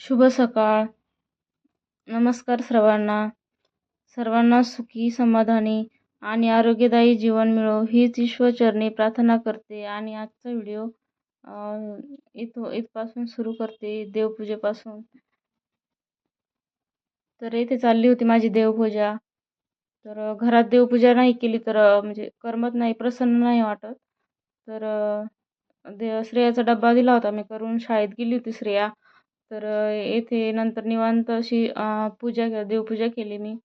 शुभ सकाळ. नमस्कार सर्वांना. सर्वांना सुखी समाधानी आणि आरोग्यदायी जीवन मिळो हीच ईश्वरचरणी प्रार्थना करते आणि आजचा व्हिडिओ इथ इथपासून सुरू करते देवपूजेपासून. तर इथे चालली होती माझी देवपूजा. तर घरात देवपूजा नाही केली तर म्हणजे करमत नाही प्रसन्न नाही वाटत. तर दे श्रेयाचा डब्बा दिला होता मी करून शाळेत गेली होती श्रेया. तर येथे नंतर निवांत अशी पूजा देवपूजा केली मी.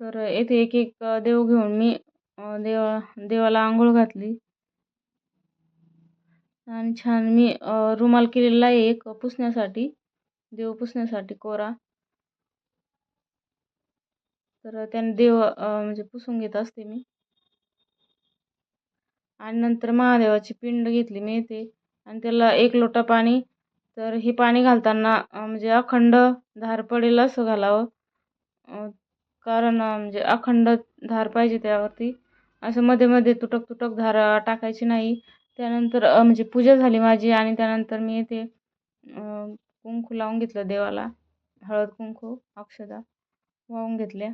तर येथे एक एक देव घेऊन मी देवा देवाला आंघोळ घातली. आणि छान मी रुमाल केलेला आहे एक पुसण्यासाठी देव पुसण्यासाठी कोरा. तर त्याने देव म्हणजे पुसून घेत असते मी. आणि नंतर महादेवाची पिंड घेतली मी ते आणि त्याला एक लोटा पाणी. तर हे पाणी घालताना म्हणजे अखंड धार पडेल असं घालावं. कारण म्हणजे अखंड धार पाहिजे त्यावरती. असं मध्ये मध्ये तुटक तुटक धार टाकायची नाही. त्यानंतर म्हणजे पूजा झाली माझी आणि त्यानंतर मी ते कुंकू लावून घेतलं देवाला. हळद कुंकू अक्षदा वाहून घेतल्या.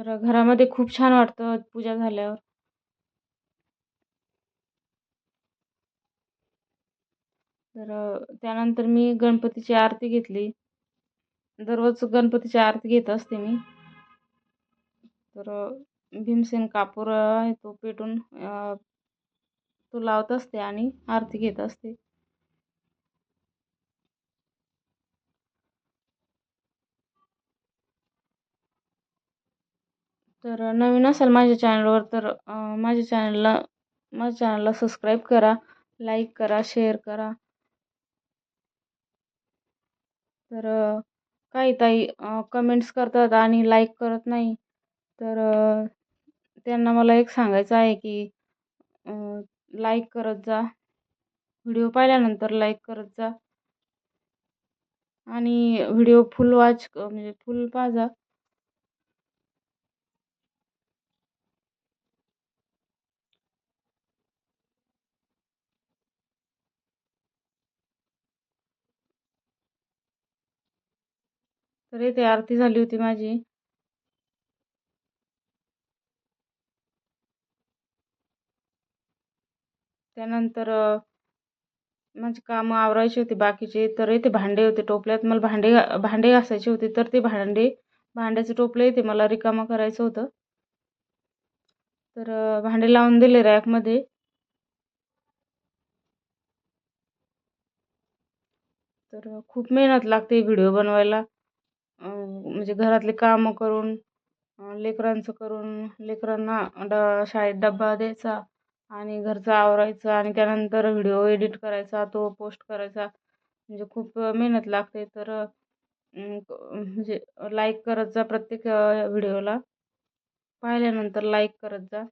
तर घरामध्ये खूप छान वाटतं पूजा झाल्यावर. तर त्यानंतर मी गणपतीची आरती घेतली. दररोज गणपतीची आरती घेत असते मी. तर भीमसेन कापूर आहे तो पेटून तो लावत असते आणि आरती घेत असते. तर नवीन असाल माझ्या चॅनलवर तर माझ्या चॅनलला माझ्या चॅनलला सबस्क्राईब करा लाईक करा शेअर करा. तर काही ताई कमेंट्स करतात आणि लाईक करत नाही. तर त्यांना मला एक सांगायचं आहे की लाईक करत जा. व्हिडिओ पाहिल्यानंतर लाईक करत जा. आणि व्हिडिओ फुल वॉच म्हणजे फुल पाहा तर इथे आरती झाली होती माझी. त्यानंतर माझी कामं आवरायची होती बाकीचे तर इथे भांडे होते टोपल्यात. मला भांडे भांडे घासायचे होते तर ते भांडे भांड्याचे टोपले इथे मला रिकामं करायचं होतं. तर भांडे लावून दिले रॅकमध्ये. तर खूप मेहनत लागते व्हिडिओ बनवायला. म्हणजे घरातले कामं करून लेकरांचं करून लेकरांना ड शाळेत डबा द्यायचा आणि घरचं आवरायचं आणि त्यानंतर व्हिडिओ एडिट करायचा तो पोस्ट करायचा. म्हणजे खूप मेहनत लागते. तर म्हणजे लाईक करत जा प्रत्येक व्हिडिओला. पाहिल्यानंतर लाईक करत जा.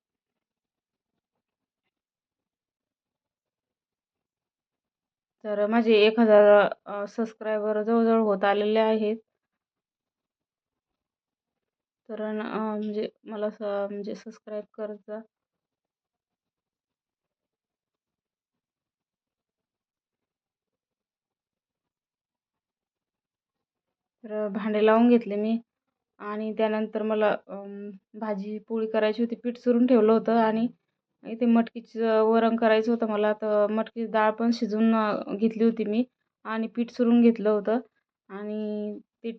तर माझे एक हजार सबस्क्रायबर जवळजवळ होत आलेले आहेत. तर म्हणजे मला स म्हणजे सबस्क्राईब करत जा. तर भांडे लावून घेतले मी आणि त्यानंतर मला भाजी पोळी करायची होती पीठ चुरून ठेवलं होतं आणि इथे मटकीचं वरण करायचं होतं मला. तर मटकीची डाळ पण शिजवून घेतली होती मी आणि पीठ चुरून घेतलं होतं आणि ते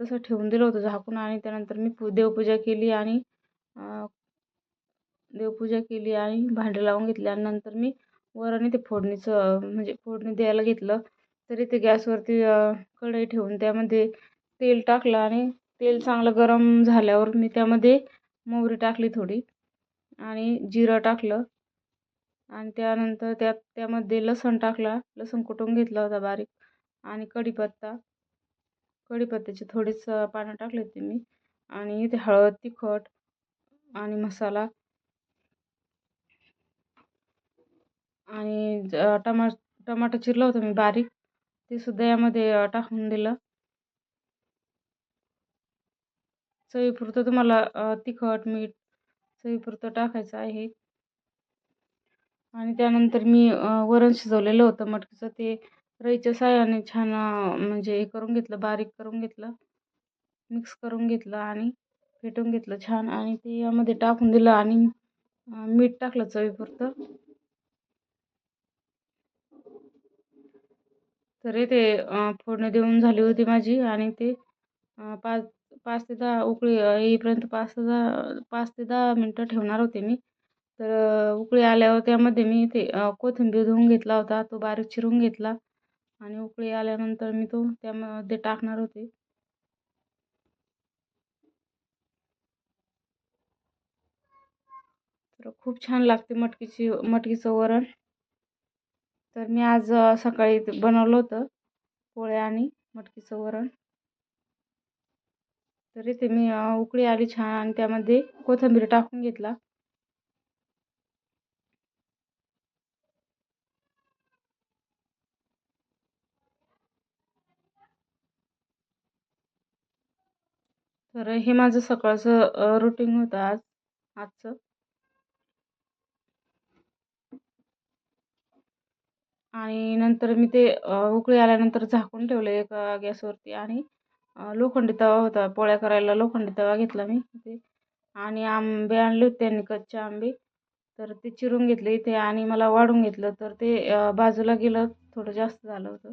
तसं ठेवून दिलं होतं झाकून आणि त्यानंतर मी पू देवपूजा केली आणि देवपूजा केली आणि भांडे लावून घेतले आणि नंतर मी वरण ते फोडणीचं म्हणजे फोडणी द्यायला घेतलं. तरी ते गॅसवरती कढई ठेवून त्यामध्ये तेल टाकलं आणि तेल चांगलं गरम झाल्यावर मी त्यामध्ये मोहरी टाकली थोडी आणि जिरं टाकलं. आणि त्यानंतर त्यात त्यामध्ये लसूण टाकला लसूण कुटून घेतला होता बारीक आणि कढीपत्ता. कढीपत्त्याचे थोडेच पानं टाकले होते मी. आणि इथे हळद तिखट आणि मसाला. आणि टमा टमाटर चिरलं होतं मी बारीक. ते सुद्धा यामध्ये टाकून दिलं. चवीपुरतं तुम्हाला तिखट मीठ चवीपुरतं टाकायचं आहे. आणि त्यानंतर मी वरण शिजवलेलं होतं मटकीचं. ते रईच्या साह्याने छान म्हणजे हे करून घेतलं बारीक करून घेतलं मिक्स करून घेतलं आणि फेटून घेतलं छान आणि ते यामध्ये टाकून दिलं आणि मीठ टाकलं चवीपुरतं. तर ते फोडणं फोडणी देऊन झाली होती माझी आणि ते पाच पाच ते दहा उकळी येईपर्यंत पाच ते दहा पाच ते दहा मिनटं ठेवणार होते मी. तर उकळी आल्यावर त्यामध्ये मी ते कोथिंबीर धुवून घेतला होता तो बारीक चिरून घेतला. आणि उकळी आल्यानंतर मी तो त्यामध्ये टाकणार होते. तर खूप छान लागते मटकीची मटकीचं वरण. तर मी आज सकाळी बनवलं होतं पोळ्या आणि मटकीचं वरण. तर इथे मी उकळी आली छान आणि त्यामध्ये कोथिंबीर टाकून घेतला. तर हे माझं सकाळचं रुटीन होतं आज आजचं. आणि नंतर मी ते उकळी आल्यानंतर झाकून ठेवलं एका गॅसवरती आणि लोखंडी तवा होता पोळ्या करायला लोखंडी तवा घेतला मी ते आणि आंबे आणले होते त्यांनी कच्चे आंबे. तर ते चिरून घेतले इथे आणि मला वाढून घेतलं. तर ते बाजूला गेलं थोडं जास्त झालं होतं.